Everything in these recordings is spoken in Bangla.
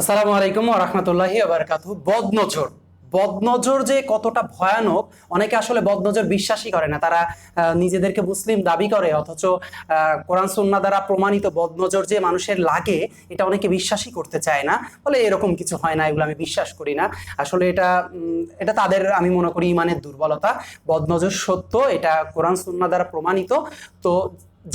আসসালামু আলাইকুম রহমতুল্লাহি আবরকাত বদনজর। বদনজর যে কতটা ভয়ানক, অনেকে আসলে বদনজর বিশ্বাসই করে না। তারা নিজেদেরকে মুসলিম দাবি করে, অথচ কোরআন সুন্না দ্বারা প্রমাণিত বদনজর যে মানুষের লাগে, এটা অনেকে বিশ্বাসই করতে চায় না। বলে এরকম কিছু হয় না, এগুলো আমি বিশ্বাস করি না। আসলে এটা এটা তাদের, আমি মনে করি, ইমানের দুর্বলতা। বদনজর সত্য, এটা কোরআন সুন্না দ্বারা প্রমাণিত। তো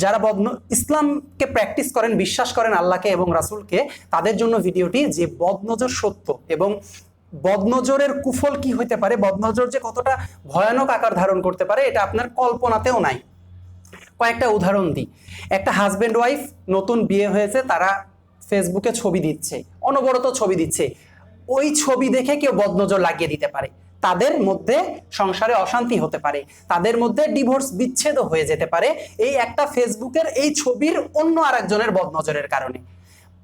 যারা বদন ইসলামকে প্র্যাকটিস করেন, বিশ্বাস করেন আল্লাহকে এবং রাসূলকে, তাদের জন্য ভিডিওটি যে বদনজর সত্য এবং বদনজরের কুফল কি হইতে পারে, বদনজর যে কতটা ভয়ানক আকার ধারণ করতে পারে, এটা আপনার কল্পনাতেও নাই। কয়েকটা উদাহরণ দিই। একটা হাজব্যান্ড ওয়াইফ নতুন বিয়ে হয়েছে, তারা ফেসবুকে ছবি দিচ্ছে, অনবরত ছবি দিচ্ছে। ওই ছবি দেখে কেউ বদনজর লাগিয়ে দিতে পারে। তাদের মধ্যে সংসারে অশান্তি হতে পারে, তাদের মধ্যে ডিভোর্স বিচ্ছেদ হয়ে যেতে পারে, এই একটা ফেসবুকের এই ছবির অন্য আরেকজনের বদনজরের কারণে।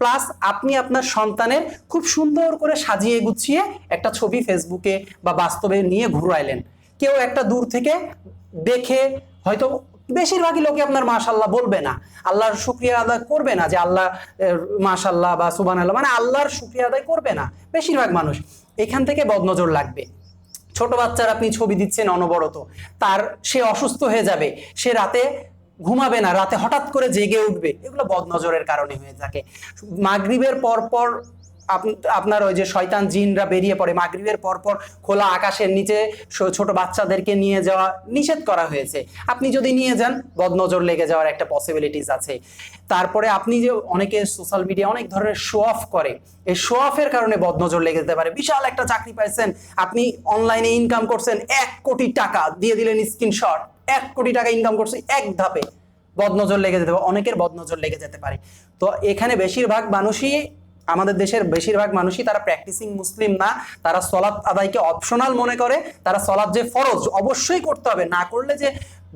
প্লাস আপনি আপনার সন্তানের খুব সুন্দর করে সাজিয়ে গুছিয়ে একটা ছবি ফেসবুকে বা বাস্তবে নিয়ে ঘুরাইলেন। কেউ একটা দূর থেকে দেখে হয়তো বেশিরভাগই লোকে আপনার মাশাল্লাহ বলবে না। আল্লাহর শুক্রিয়া আদায় করবে না যে আল্লাহ মাশাল্লাহ বা সুবান আল্লাহ মানে আল্লাহর শুক্রিয়া আদায় করবে না, বেশিরভাগ মানুষ। এখান থেকে বদনজর লাগবে। ছোট বাচ্চার আপনি ছবি দিচ্ছেন অনবরত, তার সে অসুস্থ হয়ে যাবে, সে রাতে ঘুমাবে না, রাতে হঠাৎ করে জেগে উঠবে, এগুলো বদনজরের কারণে হয়ে থাকে। মাগরীবের পর পর আপ- আপনার ওই যে শয়তান জিনরা বেরিয়ে পড়ে। মাগরিবের পর পর খোলা আকাশের নিচে ছোট বাচ্চাদেরকে নিয়ে যাওয়া নিষেধ করা হয়েছে। আপনি যদি নিয়ে যান, বদনজর লেগে যাওয়ার একটা পসিবিলিটিস আছে। তারপরে আপনি যে অনেকে সোশ্যাল মিডিয়া অনেক ধরনের শো অফ করে, এই শো অফের কারণে বদনজর লেগে যেতে পারে। বিশাল একটা চাকরি পাইছেন, আপনি অনলাইনে ইনকাম করছেন এক কোটি টাকা, দিয়ে দিলেন স্ক্রিনশট এক কোটি টাকা ইনকাম করছে এক ধাপে। বদনজর লেগে যেতে পারে, অনেকের বদনজর লেগে যেতে পারে। তো এখানে বেশিরভাগ মানুষই আমাদের দেশের বেশিরভাগ মানুষই তারা প্র্যাকটিসিং মুসলিম না, তারা সলাৎ আদায়কে অপশনাল মনে করে, তারা সলাৎ যে ফরজ অবশ্যই করতে হবে, না করলে যে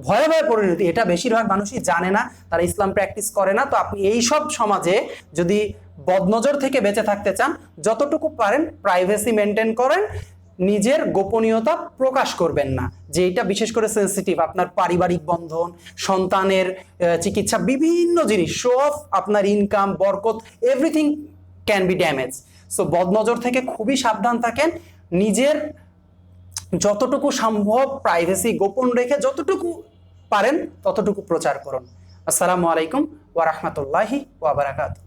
ভয়ে ভয়ে পরিণতি, এটা বেশিরভাগ মানুষই জানে না, তারা ইসলাম প্র্যাকটিস করে না, তো আপনি এই সব সমাজে যদি বদনজর থেকে বেঁচে থাকতে চান, যতটুকু পারেন প্রাইভেসি মেনটেন করেন, নিজের গোপনীয়তা প্রকাশ করবেন না, যে এটা বিশেষ করে সেন্সিটিভ আপনার পারিবারিক বন্ধন, সন্তানের চিকিৎসা, বিভিন্ন জিনিস শো অফ আপনার income Barkat everything can be damage so বদনজর থেকে খুবই সাবধান থাকেন। নিজের যতটুকু সম্ভব প্রাইভেসি গোপন রেখে যতটুকু পারেন, ততটুকু প্রচার করুন। আসসালামু আলাইকুম ওয়া রাহমাতুল্লাহি ওয়া বারাকাতুহু।